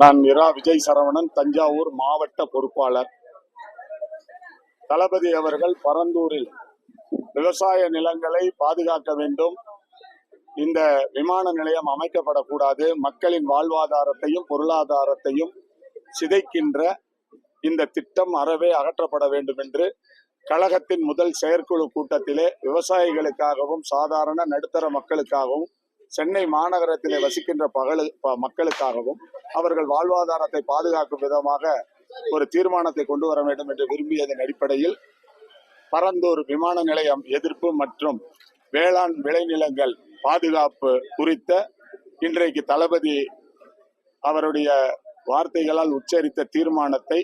நான் இரா விஜய் சரவணன் தஞ்சாவூர் மாவட்ட பொறுப்பாளர். தளபதி அவர்கள் பரந்தூரில் விவசாய நிலங்களை பாதுகாக்க வேண்டும். இந்த விமான நிலையம் அமைக்கப்படக்கூடாது. மக்களின் வாழ்வாதாரத்தையும் பொருளாதாரத்தையும் சிதைக்கின்ற இந்த திட்டம் அறவே அகற்றப்பட வேண்டும் என்று கழகத்தின் முதல் செயற்குழு கூட்டத்திலே விவசாயிகளுக்காகவும் சாதாரண நடுத்தர மக்களுக்காகவும் சென்னை மாநகரத்திலே வசிக்கின்ற பகலு ப- மக்களுக்காகவும் அவர்கள் வாழ்வாதாரத்தை பாதுகாக்கும் விதமாக ஒரு தீர்மானத்தை கொண்டு வர வேண்டும் என்று விரும்பியதன் அடிப்படையில் பரந்தூர் விமான நிலையம் எதிர்ப்பு மற்றும் வேளாண் விளைநிலங்கள் பாதுகாப்பு குறித்த இன்றைக்கு தளபதி அவருடைய வார்த்தைகளால் உச்சரித்த தீர்மானத்தை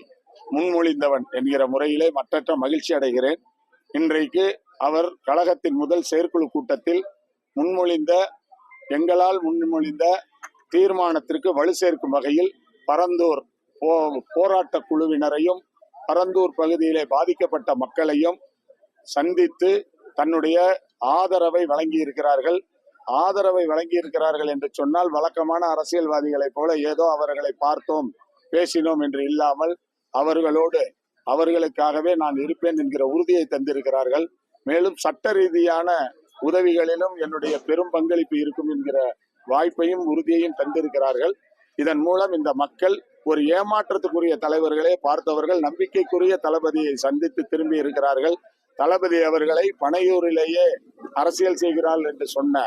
முன்மொழிந்தவன் என்கிற முறையிலே மற்றற்ற மகிழ்ச்சி அடைகிறேன். இன்றைக்கு அவர் கழகத்தின் முதல் செயற்குழு கூட்டத்தில் முன்மொழிந்த எங்களால் முன்மொழிந்த தீர்மானத்திற்கு வலு சேர்க்கும் வகையில் பரந்தூர் போ- போராட்ட குழுவினரையும் பரந்தூர் பகுதியிலே பாதிக்கப்பட்ட மக்களையும் சந்தித்து தன்னுடைய ஆதரவை வழங்கி இருக்கிறார்கள் ஆதரவை வழங்கி இருக்கிறார்கள் என்று சொன்னால் வழக்கமான அரசியல்வாதிகளைப் போல ஏதோ அவர்களை பார்த்தோம் பேசினோம் என்று இல்லாமல் அவர்களோடு அவர்களுக்காகவே நான் இருப்பேன் என்கிற உறுதியை தந்திருக்கிறார்கள். மேலும் சட்ட ரீதியான உதவிகளிலும் என்னுடைய பெரும் பங்களிப்பு இருக்கும் என்கிற வாய்ப்பையும் உறுதியையும் தந்திருக்கிறார்கள். இதன் மூலம் இந்த மக்கள் ஒரு ஏமாற்றத்துக்குரிய தலைவர்களே பார்த்தவர்கள் நம்பிக்கைக்குரிய தளபதியை சந்தித்து திரும்பி இருக்கிறார்கள். தளபதி அவர்களை பனையூரிலேயே அரசியல் செய்கிறார் என்று சொன்ன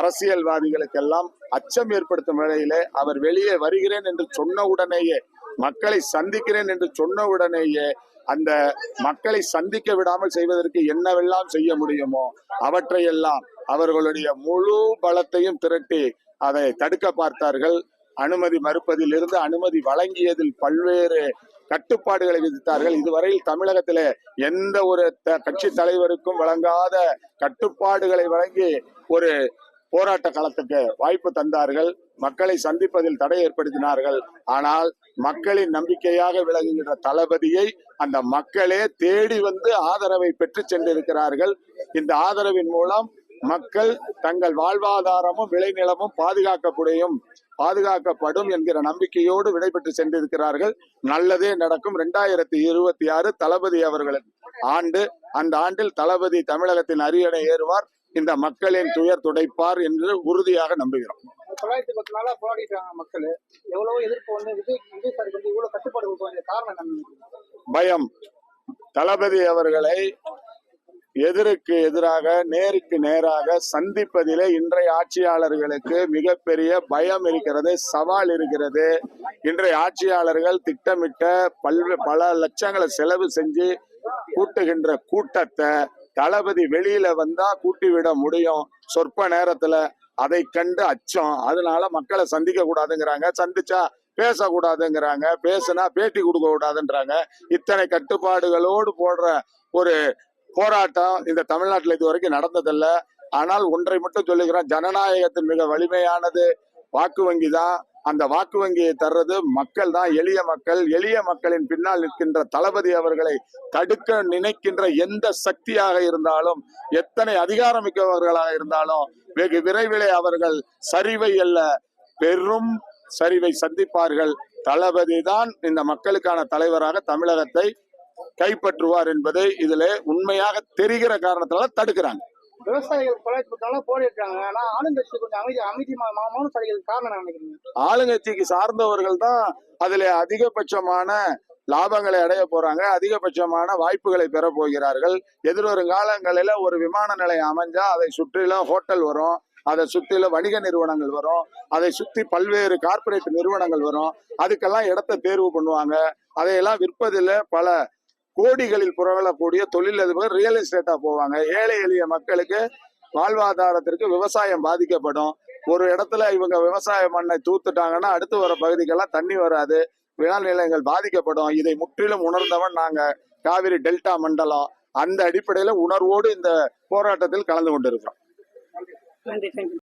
அரசியல்வாதிகளுக்கெல்லாம் அச்சம் ஏற்படுத்தும் வேளையிலே அவர் வெளியே வருகிறேன் என்று சொன்ன உடனேயே மக்களை சந்திக்கிறேன் என்று சொன்ன உடனேயே அந்த மக்களை சந்திக்க விடாமல் செய்வதற்கு என்னவெல்லாம் செய்ய முடியுமோ அவற்றையெல்லாம் அவர்களுடைய முழு பலத்தையும் திரட்டி அதை தடுக்க பார்த்தார்கள். அனுமதி மறுப்பதிலிருந்து அனுமதி வழங்கியதில் பல்வேறு கட்டுப்பாடுகளை விதித்தார்கள். இதுவரையில் தமிழகத்திலே எந்த ஒரு த- கட்சி தலைவருக்கும் வழங்காத கட்டுப்பாடுகளை வழங்கி ஒரு போராட்ட களத்துக்கு வாய்ப்பு தந்தார்கள். மக்களை சந்திப்பதில் தடை ஏற்படுத்தினார்கள். ஆனால் மக்களின் நம்பிக்கையாக விளங்குகின்ற தளபதியை அந்த மக்களே தேடி வந்து ஆதரவை பெற்று சென்றிருக்கிறார்கள். இந்த ஆதரவின் மூலம் மக்கள் தங்கள் வாழ்வாதாரமும் விளைநிலமும் பாதுகாக்கக்கூடியும் பாதுகாக்கப்படும் என்கிற நம்பிக்கையோடு விடைபெற்று சென்றிருக்கிறார்கள். நல்லதே நடக்கும். ரெண்டாயிரத்தி இருபத்தி ஆறு தளபதி அவர்களின் ஆண்டு. அந்த ஆண்டில் தளபதி தமிழகத்தின் அரியணை ஏறுவார். இந்த மக்களின் துயர் துடைப்பார் என்று உறுதியாக நம்புகிறோம். தொள்ளாயிரத்தி பத்து நாளா போராடிட்டாங்க மக்கள். எவ்வளவோ எதிர்ப்பு வந்து விஜய் விஜய் சாருக்கு வந்து இவ்வளவு கட்டுப்பாடு கொடுக்க வேண்டிய காரணம் என்ன பயம். தளபதி அவர்களை எதிருக்கு எதிராக நேருக்கு நேராக சந்திப்பதிலே இன்றைய ஆட்சியாளர்களுக்கு மிகப்பெரிய பயம் இருக்கிறது சவால் இருக்கிறது. இன்றைய ஆட்சியாளர்கள் திட்டமிட்ட பல்வே பல லட்சங்களை செலவு செஞ்சு கூட்டுகின்ற கூட்டத்தை தளபதி வெளியில வந்தா கூட்டி விட முடியும். சொற்ப நேரத்துல அதை கண்டு அச்சம். அதனால மக்களை சந்திக்க கூடாதுங்கிறாங்க. சந்திச்சா பேசக்கூடாதுங்கிறாங்க. பேசுனா பேட்டி கொடுக்க கூடாதுன்றாங்க. இத்தனை கட்டுப்பாடுகளோடு போடுற ஒரு போராட்டம் இந்த தமிழ்நாட்டில் இது வரைக்கும் நடந்ததில்ல. ஆனால் ஒன்றை மட்டும் சொல்லுகிறேன் ஜனநாயகத்தின் மிக வலிமையானது வாக்கு வங்கி தான் அந்த வாக்கு வங்கியை தர்றது மக்கள் தான் எளிய மக்கள். எளிய மக்களின் பின்னால் நிற்கின்ற தளபதி அவர்களை தடுக்க நினைக்கின்ற எந்த சக்தியாக இருந்தாலும் எத்தனை அதிகாரமிக்கவர்களாக இருந்தாலும் வெகு விரைவிலே அவர்கள் சரிவை அல்ல பெரும் சரிவை சந்திப்பார்கள். தளபதி தான் இந்த மக்களுக்கான தலைவராக தமிழகத்தை கைப்பற்றுவார் என்பதை இதிலே உண்மையாக தெரிகிற காரணத்தால தடுக்கிறாங்க. விவசாயிகள் கொலை கொடுத்தாலும் நாளா போராடிட்டாங்க ஆனா ஆளுங்கட்சி கொஞ்சம் அமைதி அமைதி மா- மா- காரணம் நினைக்கிறீங்க. ஆளுங்கட்சிக்கு சார்ந்தவர்கள் தான் அதுல அதிகபட்சமான லாபங்களை அடைய போறாங்க. அதிகபட்சமான வாய்ப்புகளை பெற போகிறார்கள். எதிர்வரும் காலங்களில ஒரு விமான நிலையம் அமைஞ்சா அதை சுற்றிலும் ஹோட்டல் வரும். அதை சுற்றிலும் வணிக நிறுவனங்கள் வரும். அதை சுத்தி பல்வேறு கார்ப்பரேட் நிறுவனங்கள் வரும். அதுக்கெல்லாம் இடத்தை தேர்வு பண்ணுவாங்க. அதையெல்லாம் விற்பதில் பல கோடிகளில் புரளக்கூடிய தொழிலதிபர் ரியல் எஸ்டேட்டா போவாங்க. ஏழை எளிய மக்களுக்கு வாழ்வாதாரத்திற்கு விவசாயம் பாதிக்கப்படும். ஒரு இடத்துல இவங்க விவசாய மண்ணை தூத்துட்டாங்கன்னா அடுத்து வர பகுதிக்கெல்லாம் தண்ணி வராது. விளையாட்டு நிலையங்கள் பாதிக்கப்படும். இதை முற்றிலும் உணர்ந்தவன் நாங்க. காவிரி டெல்டா மண்டலம். அந்த அடிப்படையில உணர்வோடு இந்த போராட்டத்தில் கலந்து கொண்டிருக்கிறோம். நன்றி.